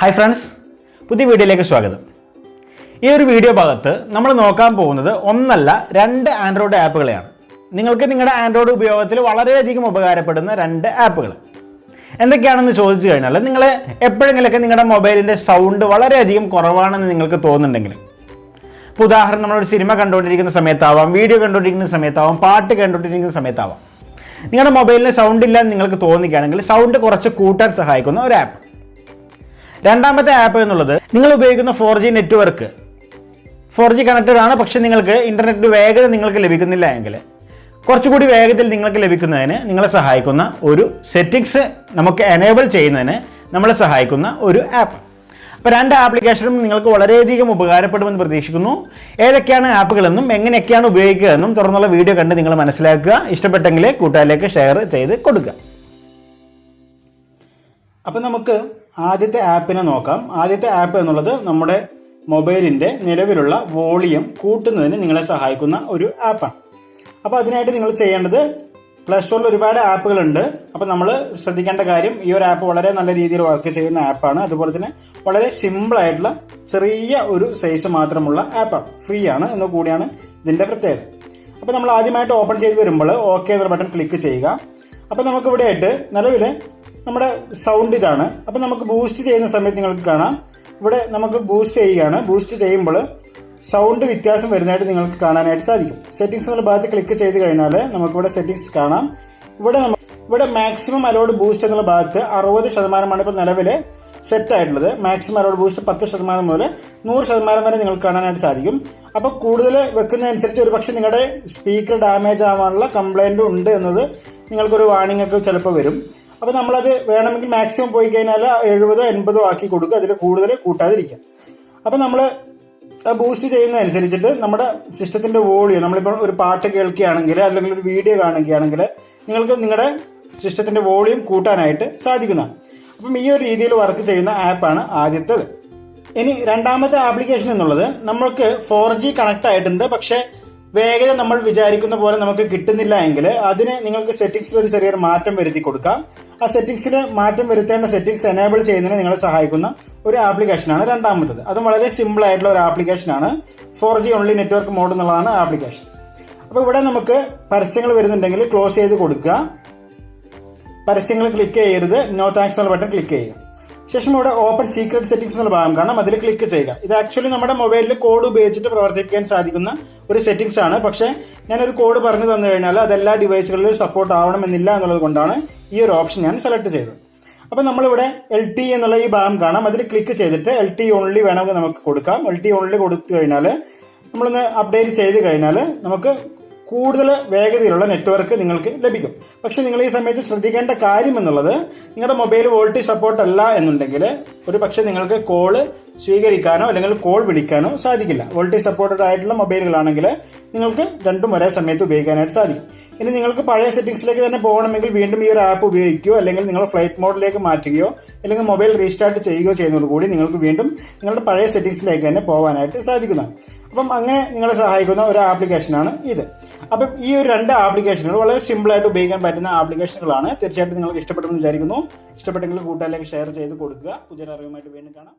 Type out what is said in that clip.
Hi friends പുതിയ വീഡിയോയിലേക്ക് സ്വാഗതം. ഈ ഒരു വീഡിയോ ഭാഗത്ത് നമ്മൾ നോക്കാൻ പോകുന്നത് ഒന്നല്ല രണ്ട് ആൻഡ്രോയിഡ് ആപ്പുകളെയാണ്. നിങ്ങൾക്ക് നിങ്ങളുടെ ആൻഡ്രോയിഡ് ഉപയോഗത്തിൽ വളരെയധികം ഉപകാരപ്പെടുന്ന രണ്ട് ആപ്പുകൾ. എന്തൊക്കെയാണെന്ന് ചോദിച്ചു കഴിഞ്ഞാൽ നിങ്ങൾ എപ്പോഴെങ്കിലൊക്കെ നിങ്ങളുടെ മൊബൈലിന്റെ സൗണ്ട് വളരെയധികം കുറവാണെന്ന് നിങ്ങൾക്ക് തോന്നുന്നുണ്ടെങ്കിൽ. ഇപ്പോൾ ഉദാഹരണം നമ്മളൊരു സിനിമ കണ്ടുകൊണ്ടിരിക്കുന്ന സമയത്താവാം വീഡിയോ കണ്ടുകൊണ്ടിരിക്കുന്ന സമയത്താവാം പാട്ട് കണ്ടുകൊണ്ടിരിക്കുന്ന സമയത്താവാം. നിങ്ങളുടെ മൊബൈലിന് സൗണ്ട് ഇല്ല എന്ന് നിങ്ങൾക്ക് തോന്നിക്കുകയാണെങ്കിൽ സൗണ്ട് കുറച്ച് കൂട്ടാൻ സഹായിക്കുന്ന ഒരു ആപ്പ്. രണ്ടാമത്തെ ആപ്പ് എന്നുള്ളത് നിങ്ങൾ ഉപയോഗിക്കുന്ന four G network four G connected ആണ് പക്ഷേ നിങ്ങൾക്ക് ഇന്റർനെറ്റ് വേഗത നിങ്ങൾക്ക് ലഭിക്കുന്നില്ല എങ്കിൽ. കുറച്ചുകൂടി വേഗത്തിൽ നിങ്ങൾക്ക് ലഭിക്കുന്നതിന് നിങ്ങളെ സഹായിക്കുന്ന ഒരു സെറ്റിങ്സ് നമുക്ക് എനേബിൾ ചെയ്യുന്നതിന് നമ്മളെ സഹായിക്കുന്ന ഒരു ആപ്പ് അപ്പോൾ രണ്ട് ആപ്ലിക്കേഷനും നിങ്ങൾക്ക് വളരെയധികം ഉപകാരപ്പെടുമെന്ന് പ്രതീക്ഷിക്കുന്നു. ഏതൊക്കെയാണ് ആപ്പുകളെന്നും എങ്ങനെയൊക്കെയാണ് ഉപയോഗിക്കുക എന്നും തുറന്നുള്ള വീഡിയോ കണ്ട് നിങ്ങൾ മനസ്സിലാക്കുക. ഇഷ്ടപ്പെട്ടെങ്കിൽ കൂട്ടുകാരിലേക്ക് ഷെയർ ചെയ്ത് കൊടുക്കുക. അപ്പം നമുക്ക് ആദ്യത്തെ ആപ്പിനെ നോക്കാം. ആദ്യത്തെ ആപ്പ് എന്നുള്ളത് നമ്മുടെ മൊബൈലിന്റെ നിലവിലുള്ള വോളിയം കൂട്ടുന്നതിന് നിങ്ങളെ സഹായിക്കുന്ന ഒരു ആപ്പാണ്. അപ്പോൾ അതിനായിട്ട് നിങ്ങൾ ചെയ്യേണ്ടത് പ്ലേ സ്റ്റോറിൽ ഒരുപാട് ആപ്പുകളുണ്ട്. അപ്പോൾ നമ്മൾ ശ്രദ്ധിക്കേണ്ട കാര്യം ഈ ഒരു ആപ്പ് വളരെ നല്ല രീതിയിൽ വർക്ക് ചെയ്യുന്ന ആപ്പാണ്. അതുപോലെ തന്നെ വളരെ സിമ്പിൾ ആയിട്ടുള്ള ചെറിയ ഒരു സൈസ് മാത്രമുള്ള ആപ്പാണ്. ഫ്രീ ആണ് എന്ന് കൂടിയാണ് ഇതിന്റെ പ്രത്യേകത. അപ്പോൾ നമ്മൾ ആദ്യമായിട്ട് ഓപ്പൺ ചെയ്ത് വരുമ്പോൾ ഓക്കെ എന്നൊരു ബട്ടൺ ക്ലിക്ക് ചെയ്യുക. അപ്പോൾ നമുക്ക് ഇവിടെ ആയിട്ട് നിലവിൽ നമ്മുടെ സൗണ്ട് ഇതാണ്. അപ്പൊ നമുക്ക് ബൂസ്റ്റ് ചെയ്യുന്ന സമയത്ത് നിങ്ങൾക്ക് കാണാം. ഇവിടെ നമുക്ക് ബൂസ്റ്റ് ചെയ്യുകയാണ്. ബൂസ്റ്റ് ചെയ്യുമ്പോൾ സൗണ്ട് വ്യത്യാസം വരുന്നതായിട്ട് നിങ്ങൾക്ക് കാണാനായിട്ട് സാധിക്കും. സെറ്റിംഗ്സ് എന്നുള്ള ഭാഗത്ത് ക്ലിക്ക് ചെയ്ത് കഴിഞ്ഞാൽ നമുക്ക് ഇവിടെ സെറ്റിംഗ്സ് കാണാം. ഇവിടെ ഇവിടെ മാക്സിമം അലോഡ് ബൂസ്റ്റ് എന്നുള്ള ഭാഗത്ത് അറുപത് ശതമാനമാണ് ഇപ്പോൾ നിലവിൽ സെറ്റ് ആയിട്ടുള്ളത്. മാക്സിമം അലോഡ് ബൂസ്റ്റ് പത്ത് ശതമാനം മുതൽ നൂറ് ശതമാനം വരെ നിങ്ങൾക്ക് കാണാനായിട്ട് സാധിക്കും. അപ്പോൾ കൂടുതൽ വെക്കുന്നതനുസരിച്ച് ഒരു പക്ഷേ നിങ്ങളുടെ സ്പീക്കർ ഡാമേജ് ആവാനുള്ള കംപ്ലൈന്റ് ഉണ്ട് എന്നത് നിങ്ങൾക്കൊരു വാർണിംഗ് ഒക്കെ ചിലപ്പോൾ വരും. അപ്പൊ നമ്മളത് വേണമെങ്കിൽ മാക്സിമം പോയി കഴിഞ്ഞാൽ എഴുപതോ എൺപതോ ആക്കി കൊടുക്കുക. അതിൽ കൂടുതൽ കൂട്ടാതിരിക്കാം അപ്പൊ നമ്മൾ ബൂസ്റ്റ് ചെയ്യുന്നതനുസരിച്ചിട്ട് നമ്മുടെ സിസ്റ്റത്തിന്റെ വോളിയം നമ്മളിപ്പോൾ ഒരു പാട്ട് കേൾക്കുകയാണെങ്കിൽ അല്ലെങ്കിൽ ഒരു വീഡിയോ കാണുകയാണെങ്കിൽ നിങ്ങൾക്ക് നിങ്ങളുടെ സിസ്റ്റത്തിന്റെ വോളിയം കൂട്ടാനായിട്ട് സാധിക്കുന്നതാണ്. അപ്പം ഈ ഒരു രീതിയിൽ വർക്ക് ചെയ്യുന്ന ആപ്പാണ് ആദ്യത്തേത്. ഇനി രണ്ടാമത്തെ ആപ്ലിക്കേഷൻ എന്നുള്ളത് നമ്മൾക്ക് ഫോർ ജി കണക്ട് ആയിട്ടുണ്ട്. പക്ഷെ വേഗത നമ്മൾ വിചാരിക്കുന്ന പോലെ നമുക്ക് കിട്ടുന്നില്ല എങ്കിൽ അതിന് നിങ്ങൾക്ക് സെറ്റിംഗ്സിൽ ഒരു ചെറിയൊരു മാറ്റം വരുത്തി കൊടുക്കാം. ആ സെറ്റിംഗ്സിൽ മാറ്റം വരുത്തേണ്ട സെറ്റിംഗ്സ് എനേബിൾ ചെയ്യുന്നതിന് നിങ്ങളെ സഹായിക്കുന്ന ഒരു ആപ്ലിക്കേഷനാണ് രണ്ടാമത്തത്. അതും വളരെ സിമ്പിൾ ആയിട്ടുള്ള ഒരു ആപ്ലിക്കേഷനാണ് four G only network mode എന്നുള്ളതാണ് ആപ്ലിക്കേഷൻ അപ്പോൾ ഇവിടെ നമുക്ക് പരസ്യങ്ങൾ വരുന്നുണ്ടെങ്കിൽ ക്ലോസ് ചെയ്ത് കൊടുക്കുക. പരസ്യങ്ങൾ ക്ലിക്ക് ചെയ്യരുത്. നോ താങ്ക്സ് എന്നുള്ള ബട്ടൺ ക്ലിക്ക് ചെയ്യുക. ശേഷം ഇവിടെ ഓപ്പൺ സീക്രട്ട് സെറ്റിംഗ്സ് എന്നുള്ള ഭാഗം കാണാം. അതിൽ ക്ലിക്ക് ചെയ്യുക. ഇത് ആക്ച്വലി നമ്മുടെ മൊബൈലിൽ കോഡ് ഉപയോഗിച്ചിട്ട് പ്രവർത്തിക്കാൻ സാധിക്കുന്ന ഒരു സെറ്റിംഗ്സ് ആണ്. പക്ഷേ ഞാനൊരു കോഡ് പറഞ്ഞു തന്നു കഴിഞ്ഞാൽ അത് എല്ലാ ഡിവൈസുകളിലും സപ്പോർട്ട് ആവണമെന്നില്ല എന്നുള്ളത് കൊണ്ടാണ് ഈ ഒരു ഓപ്ഷൻ ഞാൻ സെലക്ട് ചെയ്തത്. അപ്പൊ നമ്മളിവിടെ എൽ ടി എന്നുള്ള ഈ ഭാഗം കാണാം. അതിൽ ക്ലിക്ക് ചെയ്തിട്ട് എൽ ടി ഓൺലി വേണമെങ്കിൽ നമുക്ക് കൊടുക്കാം. എൽ ടി ഓൺലി കൊടുത്തു കഴിഞ്ഞാൽ നമ്മളൊന്ന് അപ്ഡേറ്റ് ചെയ്ത് കഴിഞ്ഞാൽ നമുക്ക് കൂടുതൽ വേഗതയിലുള്ള നെറ്റ്വർക്ക് നിങ്ങൾക്ക് ലഭിക്കും. പക്ഷെ നിങ്ങൾ ഈ സമയത്ത് ശ്രദ്ധിക്കേണ്ട കാര്യം എന്നുള്ളത് നിങ്ങളുടെ മൊബൈൽ വോൾട്ടേജ് സപ്പോർട്ട് അല്ല എന്നുണ്ടെങ്കിൽ ഒരു പക്ഷെ നിങ്ങൾക്ക് കോൾ സ്വീകരിക്കാനോ അല്ലെങ്കിൽ കോൾ വിളിക്കാനോ സാധിക്കില്ല. വോൾട്ടേജ് സപ്പോർട്ടഡ് ആയിട്ടുള്ള മൊബൈലുകളാണെങ്കിൽ നിങ്ങൾക്ക് രണ്ടും ഒരേ സമയത്ത് ഉപയോഗിക്കാനായിട്ട് സാധിക്കും. ഇനി നിങ്ങൾക്ക് പഴയ സെറ്റിംഗ്സിലേക്ക് തന്നെ പോകണമെങ്കിൽ വീണ്ടും ഈ ഒരു ആപ്പ് ഉപയോഗിക്കുകയോ അല്ലെങ്കിൽ നിങ്ങൾ ഫ്ലൈറ്റ് മോഡിലേക്ക് മാറ്റുകയോ അല്ലെങ്കിൽ മൊബൈൽ റീസ്റ്റാർട്ട് ചെയ്യുകയോ ചെയ്യുന്നതോടുകൂടി നിങ്ങൾക്ക് വീണ്ടും നിങ്ങളുടെ പഴയ സെറ്റിംഗ്സിലേക്ക് തന്നെ പോകാനായിട്ട് സാധിക്കുന്നതാണ് അപ്പം അങ്ങനെ നിങ്ങളെ സഹായിക്കുന്ന ഒരു ആപ്ലിക്കേഷനാണ് ഇത്. അപ്പം ഈ ഒരു രണ്ട് ആപ്ലിക്കേഷനുകൾ വളരെ സിമ്പിൾ ആയിട്ട് ഉപയോഗിക്കാൻ പറ്റുന്ന ആപ്ലിക്കേഷനുകളാണ് തീർച്ചയായിട്ടും നിങ്ങൾക്ക് ഇഷ്ടപ്പെട്ടെന്ന് വിചാരിക്കുന്നു. ഇഷ്ടപ്പെട്ടെങ്കിൽ കൂട്ടുകാരിലേക്ക് ഷെയർ ചെയ്ത് കൊടുക്കുക. പുതിയൊരു അറിവുമായിട്ട് വീണ്ടും കാണാം.